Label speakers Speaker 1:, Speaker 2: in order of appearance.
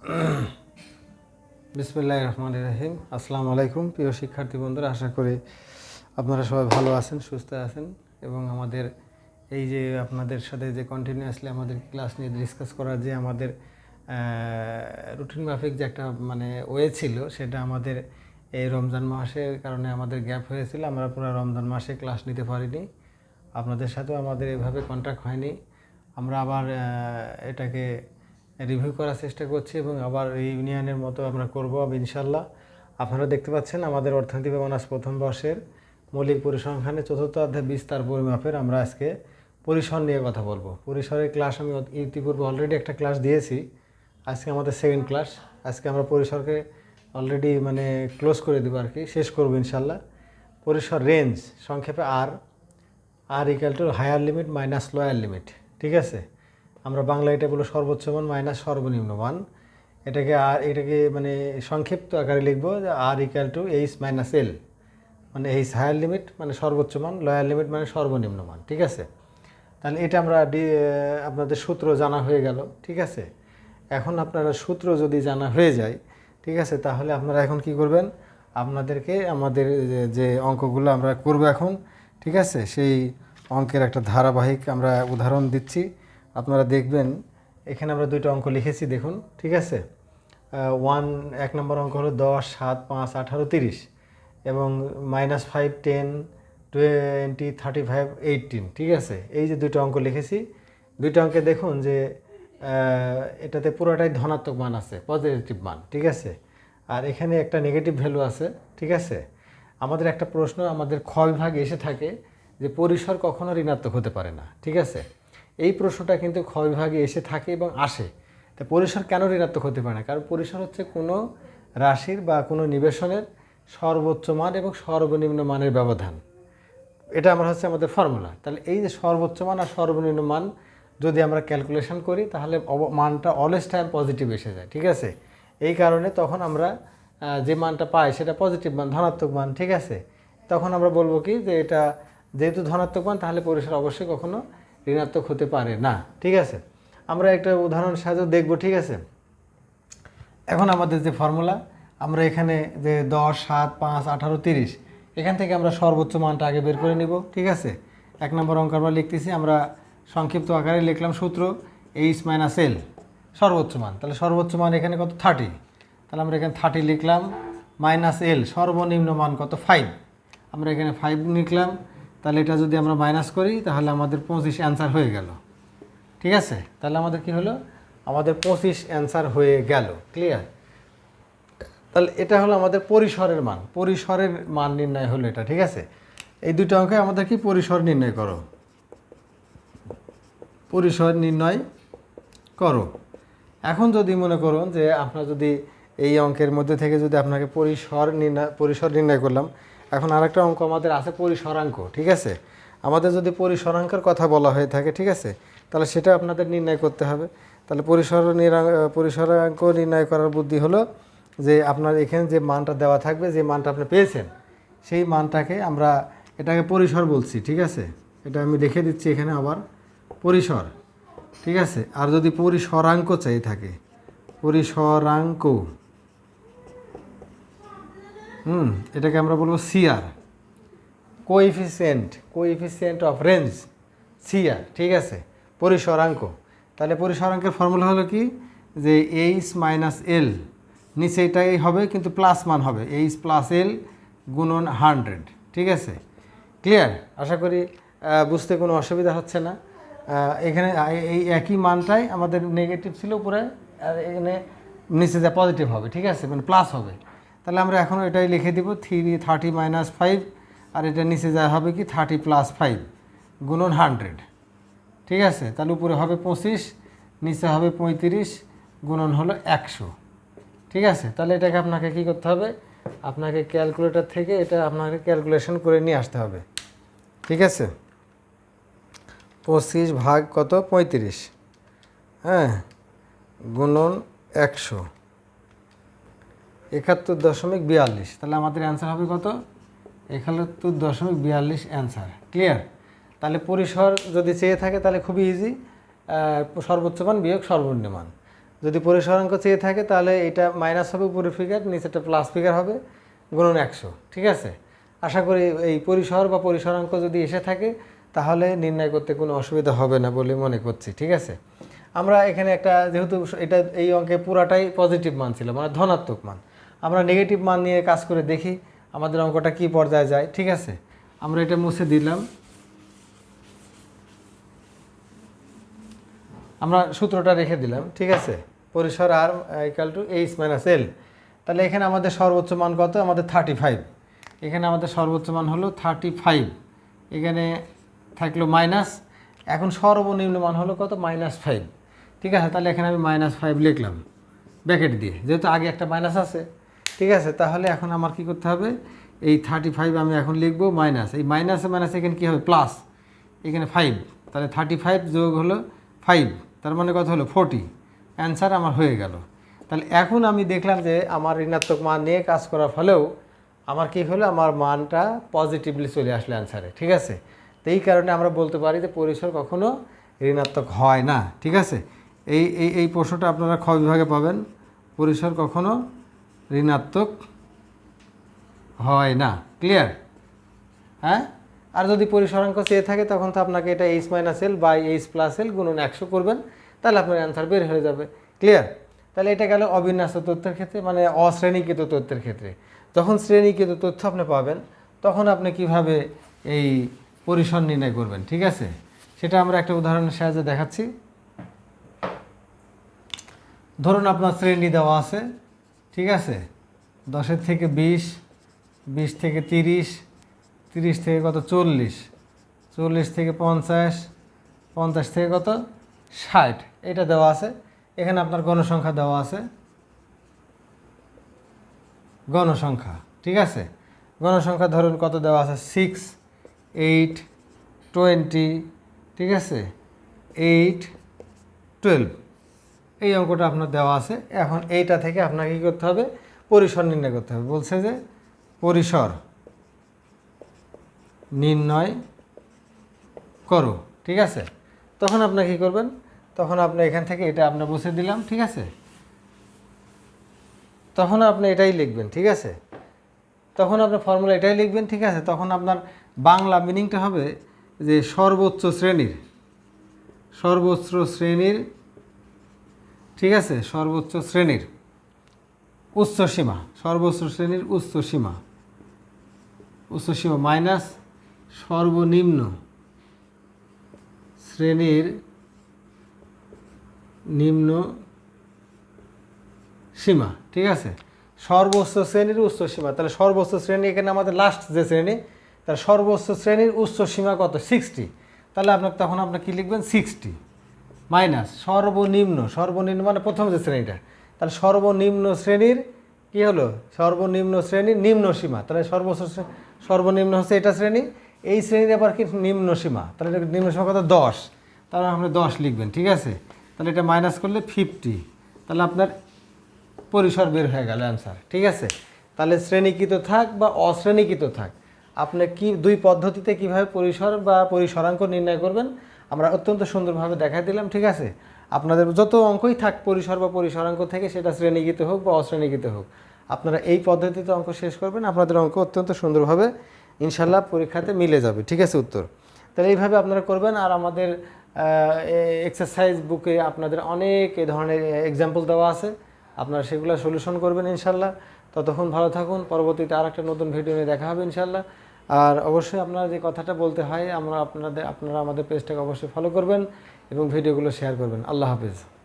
Speaker 1: বিসমুল্লাহ রহমান রাহিম। আসসালামু আলাইকুম, প্রিয় শিক্ষার্থী বন্ধুরা, আশা করি আপনারা সবাই ভালো আছেন, সুস্থ আছেন এবং আমাদের এই যে আপনাদের সাথে যে কন্টিনিউয়াসলি আমাদের ক্লাস নিয়ে ডিসকাস করার যে আমাদের রুটিন মাফিক যে একটা মানে ওয়ে ছিল, সেটা আমাদের এই রমজান মাসের কারণে আমাদের গ্যাপ হয়েছিল। আমরা পুরো রমজান মাসে ক্লাস নিতে পারিনি। আপনাদের সাথেও আমাদের এভাবে কন্ট্যাক্ট হয়নি। আমরা আবার এটাকে রিভিউ করার চেষ্টা করছি এবং আবার ইউনিয়নের মতো আমরা করব ইনশাল্লাহ। আপনারা দেখতে পাচ্ছেন আমাদের অর্থনীতি বা প্রথম বর্ষের মৌলিক পরিসংখ্যানে চতুর্থ অধ্যায় বিস্তার পরিমাপের আমরা আজকে পরিসর নিয়ে কথা বলব। পরিসরের ক্লাস আমি ইতিপূর্বে অলরেডি একটা ক্লাস দিয়েছি। আজকে আমাদের সেকেন্ড ক্লাস আজকে আমরা পরিসরকে অলরেডি মানে ক্লোজ করে দেবো আর কি শেষ করব ইনশাল্লাহ। পরিসর রেঞ্জ সংক্ষেপে আর আর equal to higher limit minus lower limit ঠিক আছে? আমরা বাংলা এটা বলো সর্বোচ্চ মান মাইনাস সর্বনিম্ন মান। এটাকে আর, এটাকে মানে সংক্ষিপ্ত আকারে লিখব আর equal to H minus L মানে এইচ হায়ার লিমিট মানে সর্বোচ্চ মান লোয়ার লিমিট মানে সর্বনিম্ন মান, ঠিক আছে? তাহলে এটা আমরা আপনাদের সূত্র জানা হয়ে গেল, ঠিক আছে? এখন আপনারা সূত্র যদি জানা হয়ে যায়, ঠিক আছে? তাহলে আপনারা এখন কি করবেন? আপনাদেরকে আমাদের যে অঙ্কগুলো আমরা করব এখন, ঠিক আছে? সেই অঙ্কের একটা ধারাবাহিক আমরা উদাহরণ দিচ্ছি। আপনারা দেখবেন, এখানে আমরা দুইটা অঙ্ক লিখেছি, দেখুন, ঠিক আছে? ওয়ান এক নম্বর অঙ্ক হলো দশ, সাত, পাঁচ, আঠারো, তিরিশ এবং minus five ten twenty thirty five eighteen ঠিক আছে? এই যে দুটো অঙ্ক লিখেছি, দুইটা অঙ্কে দেখুন যে এটাতে পুরোটাই ধনাত্মক মান আছে পজিটিভ মান, ঠিক আছে? আর এখানে একটা নেগেটিভ ভ্যালু আছে, ঠিক আছে? আমাদের একটা প্রশ্ন, আমাদের খ এসে থাকে যে পরিসর কখনো ঋণাত্মক হতে পারে না, ঠিক আছে? এই প্রশ্নটা কিন্তু খ বিভাগে এসে থাকে এবং আসে। তা পরিসর কেন ঋণাত্মক হতে পারে না? কারণ পরিসর হচ্ছে কোনো রাশির বা কোনো নিবেশনের সর্বোচ্চ মান এবং সর্বনিম্ন মানের ব্যবধান। এটা আমরা হচ্ছে আমাদের ফর্মুলা তাহলে এই যে সর্বোচ্চ মান আর সর্বনিম্ন মান যদি আমরা ক্যালকুলেশন করি, তাহলে মানটা অলওয়েজ টাইম পজিটিভ এসে যায়, ঠিক আছে? এই কারণে তখন আমরা যে মানটা পাই সেটা পজিটিভ মান, ধনাত্মক মান, ঠিক আছে? তখন আমরা বলব কি যে এটা যেহেতু ধনাত্মক মান, তাহলে পরিসর অবশ্যই কখনো ঋণাত্মক হতে পারে, না। ঠিক আছে। আমরা একটা উদাহরণ সাহায্যে দেখব, ঠিক আছে? এখন আমাদের যে ফর্মুলা, আমরা এখানে যে দশ, সাত, পাঁচ, আঠারো, তিরিশ, এখান থেকে আমরা সর্বোচ্চ মানটা আগে বের করে নিব, ঠিক আছে? এক নম্বর অঙ্ক আমরা লিখতেছি, আমরা সংক্ষিপ্ত আকারে লিখলাম সূত্র এইচ মাইনাস এল, সর্বোচ্চ মান। তাহলে সর্বোচ্চ মান এখানে কত? থার্টি। তাহলে আমরা এখানে থার্টি লিখলাম, মাইনাস এল, সর্বনিম্ন মান কত? ফাইভ। আমরা এখানে ফাইভ লিখলাম তাহলে এটা যদি আমরা মাইনাস করি, তাহলে আমাদের পঁচিশ অ্যান্সার হয়ে গেল। ঠিক আছে? তাহলে আমাদের কি হলো? আমাদের পঁচিশ অ্যান্সার হয়ে গেল। ক্লিয়ার তাহলে এটা হলো আমাদের পরিসরের মান। পরিসরের মান নির্ণয় হলো এটা, ঠিক আছে? এই দুটো অঙ্কে আমাদের কি পরিসর নির্ণয় করো? পরিসর নির্ণয় করো। এখন যদি মনে করুন যে আপনার যদি এই অঙ্কের মধ্যে থেকে যদি আপনাকে পরিসর নির্ণয় পরিসর নির্ণয় করলাম এখন আরেকটা অঙ্ক আমাদের আছে পরিসরাঙ্ক, ঠিক আছে? আমাদের যদি পরিসরাঙ্কের কথা বলা হয়ে থাকে, ঠিক আছে? তাহলে সেটা আপনাদের নির্ণয় করতে হবে। তাহলে পরিসর পরিসরাঙ্ক নির্ণয় করার বুদ্ধি হলো যে আপনার এখানে যে মানটা দেওয়া থাকবে, যে মানটা আপনি পেয়েছেন, সেই মানটাকে আমরা এটাকে পরিসর বলছি, ঠিক আছে? এটা আমি দেখে দিচ্ছি এখানে আবার, পরিসর, ঠিক আছে? আর যদি পরিসরাঙ্ক চাই থাকে, পরিসরাঙ্ক হুম, এটাকে আমরা বলব CR. Coefficient coefficient of range, CR, ঠিক আছে? পরিসরাঙ্ক তাহলে পরিসরাঙ্কের ফর্মুলা হলো কি? যে এইচ মাইনাস এল, নিচে এটাই হবে, কিন্তু প্লাস মান হবে। এইচ প্লাস এল গুণন হান্ড্রেড, ঠিক আছে? ক্লিয়ার? আশা করি বুঝতে কোনো অসুবিধা হচ্ছে না। এখানে এই একই মানটাই আমাদের নেগেটিভ ছিল উপরে, আর এখানে নিচে যা পজিটিভ হবে, ঠিক আছে? মানে প্লাস হবে। তাহলে আমরা এখন এটাই লিখে দিব থ্রি থার্টি মাইনাস ফাইভ আর এটা নিচে যা হবে কি থার্টি প্লাস ফাইভ গুণন হান্ড্রেড ঠিক আছে? তাহলে উপরে হবে পঁচিশ, নিচে হবে পঁয়ত্রিশ, গুণন হলো একশো। ঠিক আছে? তাহলে এটাকে আপনাকে কি করতে হবে? আপনাকে ক্যালকুলেটর থেকে এটা আপনাকে ক্যালকুলেশন করে নিয়ে আসতে হবে। ঠিক আছে? পঁচিশ ভাগ কত? পঁয়ত্রিশ। হ্যাঁ? গুণন একশো। একাত্তর দশমিক বিয়াল্লিশ। তাহলে আমাদের অ্যান্সার হবে কত? একাত্তর দশমিক বিয়াল্লিশ অ্যান্সার ক্লিয়ার তাহলে পরিসর যদি চেয়ে থাকে তাহলে খুবই ইজি সর্বোচ্চ মান বিয়োগ সর্বনিম্ন। মান যদি পরিসরাঙ্ক চেয়ে থাকে তাহলে এটা মাইনাস হবে উপরে ফিগার নিচেটা প্লাস ফিগার হবে, গুণন একশো। ঠিক আছে? আশা করি এই পরিসর বা পরিসরাঙ্ক যদি এসে থাকে তাহলে নির্ণয় করতে কোনো অসুবিধা হবে না বলে মনে করছি। ঠিক আছে? আমরা এখানে একটা, যেহেতু এটা এই অঙ্কে পুরাটাই পজিটিভ মান ছিল মানে ধনাত্মক মান। আমরা নেগেটিভ মান নিয়ে কাজ করে দেখি আমাদের অঙ্কটা কি পর্যায়ে যায়, ঠিক আছে? আমরা এটা মুছে দিলাম। আমরা সূত্রটা রেখে দিলাম, ঠিক আছে? পরিসর আর equal to H minus L তাহলে এখানে আমাদের সর্বোচ্চ মান কত? আমাদের থার্টি ফাইভ এখানে আমাদের সর্বোচ্চ মান হলো থার্টি ফাইভ এখানে থাকল মাইনাস এখন সর্বনিম্ন মান হলো কত? মাইনাস ফাইভ ঠিক আছে? তাহলে এখানে আমি মাইনাস ফাইভ লিখলাম। ব্যাকেট দিয়ে। যেহেতু আগে একটা মাইনাস আছে। ঠিক আছে, তাহলে এখন আমার কি করতে হবে? এই থার্টি ফাইভ আমি এখন লিখব মাইনাস এই মাইনাসে মাইনাস এখানে কী হবে? প্লাস এখানে ফাইভ তাহলে থার্টি ফাইভ যোগ হলো ফাইভ তার মানে কত হলো? ফোরটি অ্যান্সার আমার হয়ে গেল। তাহলে এখন আমি দেখলাম যে আমার ঋণাত্মক মান নিয়ে কাজ করার ফলেও আমার কি হলো? আমার মানটা পজিটিভলি চলে আসলো অ্যান্সারে ঠিক আছে? তো এই কারণে আমরা বলতে পারি যে পরিসর কখনো ঋণাত্মক হয় না। ঠিক আছে? এই এই এই প্রশ্নটা আপনারা খ বিভাগে পাবেন। পরিসর কখনো ঋণাত্মক হয় না। ক্লিয়ার হ্যাঁ? আর যদি পরিসরাঙ্ক চেয়ে থাকে, তখন তো আপনাকে এটা H minus L by H plus L গুণন একশো করবেন, তাহলে আপনার অ্যান্সার বের হয়ে যাবে। ক্লিয়ার তাহলে এটা গেল অবিন্যাস্ত তথ্যের ক্ষেত্রে মানে অশ্রেণীকৃত তথ্যের ক্ষেত্রে। যখন শ্রেণীকৃত তথ্য আপনি পাবেন, তখন আপনি কীভাবে এই পরিসর নির্ণয় করবেন? ঠিক আছে? সেটা আমরা একটা উদাহরণের সাহায্যে দেখাচ্ছি। ধরুন আপনার শ্রেণি দেওয়া আছে ঠিক আছে? দশের থেকে বিশ বিশ থেকে তিরিশ তিরিশ থেকে কত? চল্লিশ। চল্লিশ থেকে পঞ্চাশ পঞ্চাশ থেকে কত? ষাট। এটা দেওয়া আছে। এখানে আপনার গণসংখ্যা দেওয়া আছে। গণসংখ্যা, ঠিক আছে? গণসংখ্যা ধরুন কত দেওয়া আছে? সিক্স, এইট, টোয়েন্টি, ঠিক আছে? Eight, twelve. এই অঙ্কটা আপনার দেওয়া আছে। এখন এইটা থেকে আপনাকে কী করতে হবে? পরিসর নির্ণয় করতে হবে। বলছে যে পরিসর নির্ণয় করো, ঠিক আছে? তখন আপনি কী করবেন? তখন আপনি এখান থেকে এটা আপনার বসে দিলাম, ঠিক আছে? তখন আপনি এটাই লিখবেন, ঠিক আছে? তখন আপনার ফর্মুলা এটাই লিখবেন, ঠিক আছে? তখন আপনার বাংলা মিনিংটা হবে যে সর্বোচ্চ শ্রেণির সর্বোচ্চ শ্রেণির ঠিক আছে? সর্বোচ্চ শ্রেণির উচ্চ সীমা, সর্বোচ্চ শ্রেণির উচ্চ সীমা। উচ্চ সীমা মাইনাস সর্বনিম্ন শ্রেণির নিম্ন সীমা, ঠিক আছে? সর্বোচ্চ শ্রেণির উচ্চ সীমা, তাহলে সর্বোচ্চ শ্রেণি এখানে আমাদের লাস্ট যে শ্রেণি তার সর্বোচ্চ শ্রেণির উচ্চ সীমা কত? সিক্সটি তাহলে আপনার তখন আপনার কী লিখবেন? সিক্সটি মাইনাস, সর্বনিম্ন সর্বনিম্ন মানে প্রথম যে শ্রেণীটা, তাহলে সর্বনিম্ন শ্রেণির কী হলো? সর্বনিম্ন শ্রেণির নিম্ন সীমা, তাহলে শ্রে- সর্বনিম্ন হচ্ছে এটা শ্রেণি, এই শ্রেণির আবার কি? নিম্ন সীমা, তাহলে নিম্ন সীমা কত? দশ, তাহলে আপনি দশ লিখবেন, ঠিক আছে? তাহলে এটা মাইনাস করলে ফিফটি তাহলে আপনার পরিসর বের হয়ে গেল অ্যান্সার ঠিক আছে? তাহলে শ্রেণীকৃত থাক বা অশ্রেণীকৃত থাক, আপনি কি, দুই পদ্ধতিতে কীভাবে পরিসর বা পরিসরাঙ্ক নির্ণয় করবেন? আমরা অত্যন্ত সুন্দরভাবে দেখা দিলাম, ঠিক আছে? আপনাদের যত অঙ্কই থাক পরিসর বা পরিসরাঙ্ক থেকে, সেটা শ্রেণীকৃত হোক বা অশ্রেণীকৃত হোক, আপনারা এই পদ্ধতিতে অঙ্ক শেষ করবেন, আপনাদের অঙ্ক অত্যন্ত সুন্দরভাবে ইনশাল্লাহ পরীক্ষাতে মিলে যাবে, ঠিক আছে উত্তর? তাহলে এইভাবে আপনারা করবেন, আর আমাদের এক্সারসাইজ বুকে আপনাদের অনেক এই ধরনের এক্সাম্পল দেওয়া আছে, আপনারা সেগুলো সলিউশন করবেন ইনশাল্লাহ। ততক্ষণ ভালো থাকুন, পরবর্তীতে আর একটা নতুন ভিডিও নিয়ে দেখা হবে ইনশাল্লাহ। আর অবশ্যই আপনারা যে কথাটা বলতে হয়, আমরা আপনাদের, আপনারা আমাদের পেজটাকে অবশ্যই ফলো করবেন এবং ভিডিওগুলো শেয়ার করবেন। আল্লাহ হাফিজ।